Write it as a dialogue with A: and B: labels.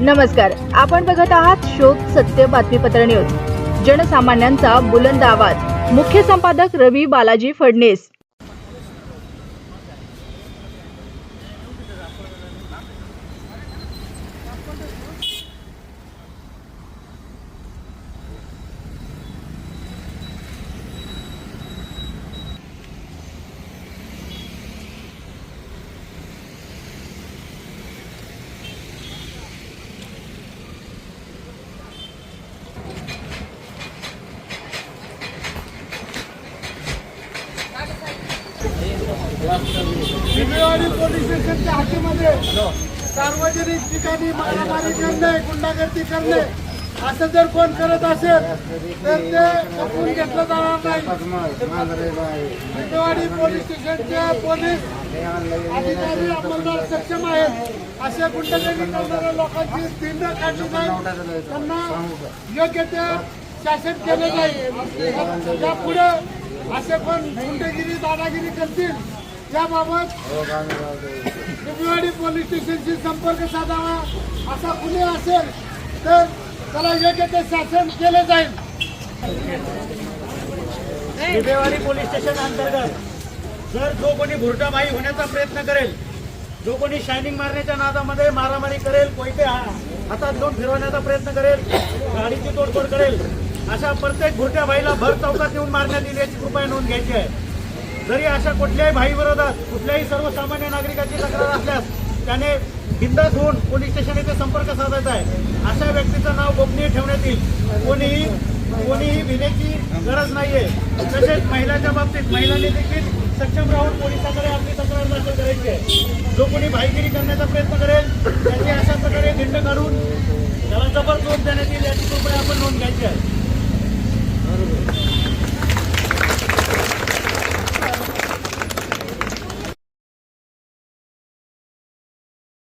A: नमस्कार आपण बघत आहात शोध सत्य बातमीपत्र न्यूज. जनसामान्यांचा बुलंद आवाज. मुख्य संपादक रवी बालाजी फडणीस.
B: शिंदेवाडी पोलीस स्टेशनच्या हद्दीमध्ये सार्वजनिक ठिकाणी मारामारी करणे गुंडागर्दी करणे असं जर कोण करत असेल तर ते पकडून घेतलं जाणार नाही. शिंदेवाडी पोलीस स्टेशनचे पोलीस अधिकारी अंमलदार सक्षम आहेत. अशा गुंडागर्दी करणाऱ्या लोकांची तीव्र काढली जाईल. त्यांना योग्य ते शासन केलं जाईल. यापुढे असे कोण गुंडगिरी दादागिरी करतील. याबाबत शिववाडी पोलीस स्टेशनशी संपर्क साधावा. असा कुणी असेल तर त्याला योग्य ते शासन केले जाईल.
C: विटेवाडी पोलीस स्टेशन अंतर्गत जर जो कोणी भुरटाबाई होण्याचा प्रयत्न करेल जो कोणी शायनिंग मारण्याच्या नादामध्ये मारामारी करेल कोयते हा- हातात घेऊन फिरवण्याचा प्रयत्न करेल गाडीची तोडफोड करेल अशा प्रत्येक भुरट्या भाईला भर चौकात येऊन मारण्यात येईल याची कृपया नोंद घ्यायची आहे. जरी अशा कुठल्याही भाईविरोधात कुठल्याही सर्वसामान्य नागरिकाची तक्रार असल्यास त्याने बिंदास होऊन पोलीस स्टेशन येथे संपर्क साधायचा आहे. अशा व्यक्तीचं नाव गोपनीय ठेवण्यात येईल. कोणीही कोणीही भिण्याची गरज नाहीये. तसेच महिलांच्या बाबतीत महिलांनी देखील सक्षम राहून पोलिसांकडे आपली तक्रार दाखल करायची आहे. जो कोणी भाईगिरी करण्याचा प्रयत्न करेल त्याची अशा प्रकारे धिंड काढून त्याला जबर देण्यात येईल याची कृपया आपण नोंद घ्यायची आहे.